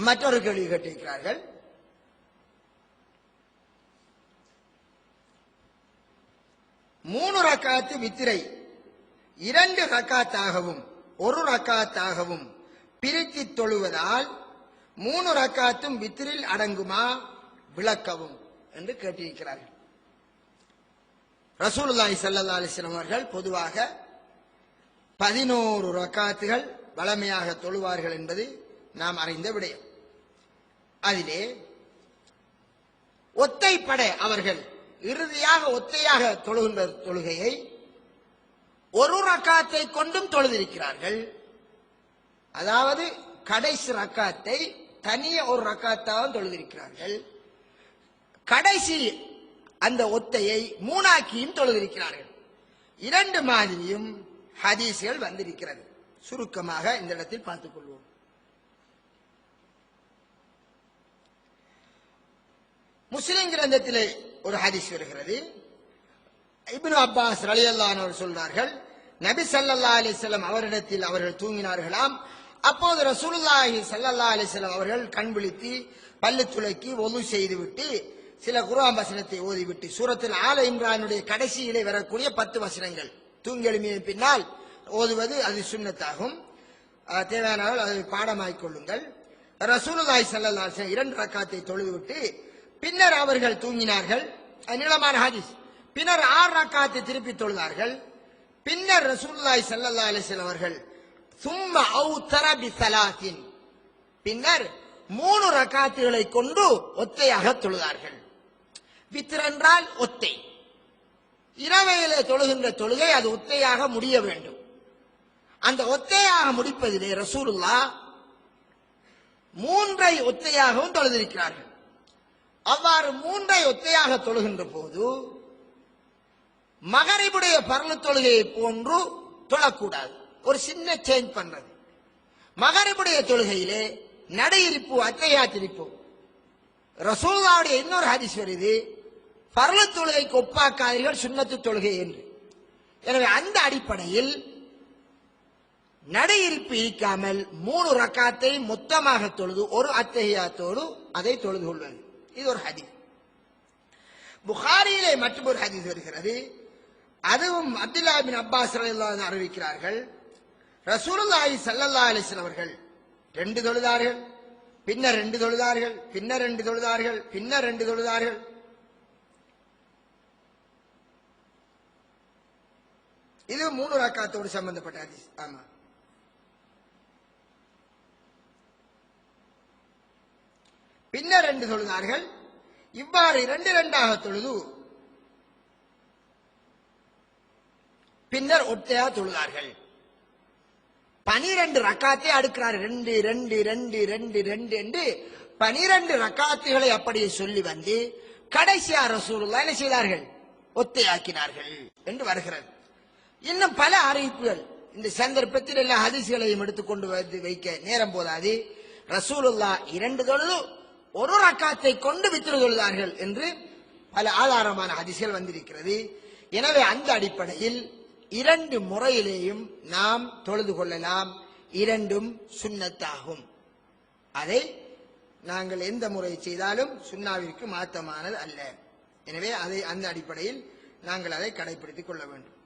மற்றொரு கேள்வி கேட்டிருக்கிறார்கள். மூணு ரக்காத்து வித்திரை இரண்டு ரக்காத்தாகவும் ஒரு ரக்காத்தாகவும் பிரித்து தொழுவதால் மூணு ரக்காத்தும் வித்திரில் அடங்குமா? விளக்கவும் என்று கேட்டிருக்கிறார்கள். ரசூலுல்லாய் சல்லா அலைஹி அவர்கள் பொதுவாக பதினோரு ரக்காத்துகள் வளமையாக தொழுவார்கள் என்பது நாம் அறிந்த விடயம். அதிலே ஒத்தைப்படை அவர்கள் இறுதியாக ஒத்தையாக தொழுகின்ற தொழுகையை ஒரு ரக்காத்தை கொண்டும் தொழுதிருக்கிறார்கள். அதாவது கடைசி ரக்காத்தை தனிய ஒரு ரக்காத்தாக தொழுதிருக்கிறார்கள். கடைசி அந்த ஒத்தையை மூணாக்கியும் தொழுதிருக்கிறார்கள். இரண்டு மாதிரியும் ஹதீஸ்கள் வந்திருக்கிறது. சுருக்கமாக இந்த இடத்தில் பார்த்துக் கொள்வோம். முஸ்லிம் கிரந்தத்திலே ஒரு ஹதீஸ் வருகிறது. இப்னு அப்பாஸ் ரலியல்லாஹு அவர் சொல்றார்கள் நபி ஸல்லல்லாஹு அலிசல்லம் அவரிடத்தில் அவர்கள் தூங்கினார்களாம். அப்போது ரசூலுல்லாஹி சல்லல்லா அலிசல்லம் அவர்கள் கண் விழித்து பல்லு துளக்கி ஒலு செய்துவிட்டு சில குர்ஆன் வசனத்தை ஓதிவிட்டு சூரத்தில் ஆல இம்ரானுடைய கடைசியிலே வரக்கூடிய பத்து வசனங்கள். தூங்கி எழுமிய பின்னால் ஓதுவது அது சுண்ணத்தாகும். தேவையானால் அதை பாடமாய்க் கொள்ளுங்கள். ரசூலுல்லாஹி சல்லல்லா இரண்டு ரக்காத்தை தொழுதுவிட்டு பின்னர் அவர்கள் தூங்கினார்கள். நீளமான ஹாதிஸ். பின்னர் ஆறு ரக்காத்தை திருப்பி தொழுதார்கள். பின்னர் ரசூல்லாய் சல்லா அலிசல் வஸல்லம் அவர்கள் சும்ம தரபி சலாத்தின் பின்னர் மூணு ரக்காத்துகளை கொண்டு ஒத்தையாக தொழுதார்கள். வித்திர் என்றால் ஒத்தை. இரவையிலே தொழுகின்ற தொழுகை அது ஒத்தையாக முடிய வேண்டும். அந்த ஒத்தையாக முடிப்பதிலே ரசூலுல்லா மூன்றை ஒத்தையாகவும் தொழுதிருக்கிறார்கள். அவ்வாறு மூன்றை ஒத்தையாக தொழுகின்ற போது மகரிபுடைய பரல தொழுகையை போன்று தொழக்கூடாது. ஒரு சின்ன சேஞ்ச் பண்றது. மகரிபுடைய தொழுகையிலே நடையிருப்பு அத்தையாத்திருப்பு ரசோதாவுடைய இன்னொரு ஹரிஸ் வருது பரல தொழுகைக்கு ஒப்பாக்காதீர்கள் சுண்ணத்து தொழுகை என்று. எனவே அந்த அடிப்படையில் நடையிருப்பு இருக்காமல் மூணு ரக்காத்தை மொத்தமாக தொழுது ஒரு அத்தகையாத்தோடு அதை தொழுது கொள்வது. இது ஒரு ஹதீஸ். புகாரியிலே மற்றும் ஒரு ஹதீஸ் வருகிறது. அதுவும் அப்துல்லா பின் அப்பாஸ் அறிவிக்கிறார்கள். ரசூலுல்லாஹி சல்லல்லா அலைஹி அவர்கள் ரெண்டு தொழுதார்கள் பின்னர் ரெண்டு தொழுதார்கள் பின்னர் ரெண்டு தொழுதார்கள் பின்னர் ரெண்டு தொழுதார்கள். இது மூணு ரக்காத்தோடு சம்பந்தப்பட்ட ஆமா. பின்னர் ரெண்டு தொழுதார்கள் இவ்வாறு இரண்டு இரண்டாக தொழுது. பின்னர் ஒத்தையா தொழுதார்கள். பனிரெண்டு ரக்காத்தை அடுக்கிறார். ரெண்டு ரெண்டு ரெண்டு ரெண்டு ரெண்டு என்று பனிரெண்டு ரக்காத்துகளை அப்படியே சொல்லி வந்து கடைசியா ரசூலுல்லாஹ் என்ன செய்தார்கள்? ஒத்தையாக்கினார்கள் என்று வருகிறது. இன்னும் பல அறிவிப்புகள் இந்த சந்தர்ப்பத்தில் எல்லா ஹதிசுகளையும் எடுத்துக்கொண்டு வந்து வைக்க நேரம் போதாது. ரசூலுல்லா இரண்டு தொழுது. ஒரு ரக்காத்தை கொண்டு வித்திரு கொள்வார்கள் என்று பல ஆதாரமான அதிசயம் வந்திருக்கிறது. எனவே அந்த அடிப்படையில் இரண்டு முறையிலேயும் நாம் தொழுது கொள்ளலாம். இரண்டும் சுண்ணத்தாகும். அதை நாங்கள் எந்த முறை செய்தாலும் சுண்ணாவிற்கு மாற்றமானது அல்ல. எனவே அதை அந்த அடிப்படையில் நாங்கள் அதை கடைபிடித்துக் கொள்ள வேண்டும்.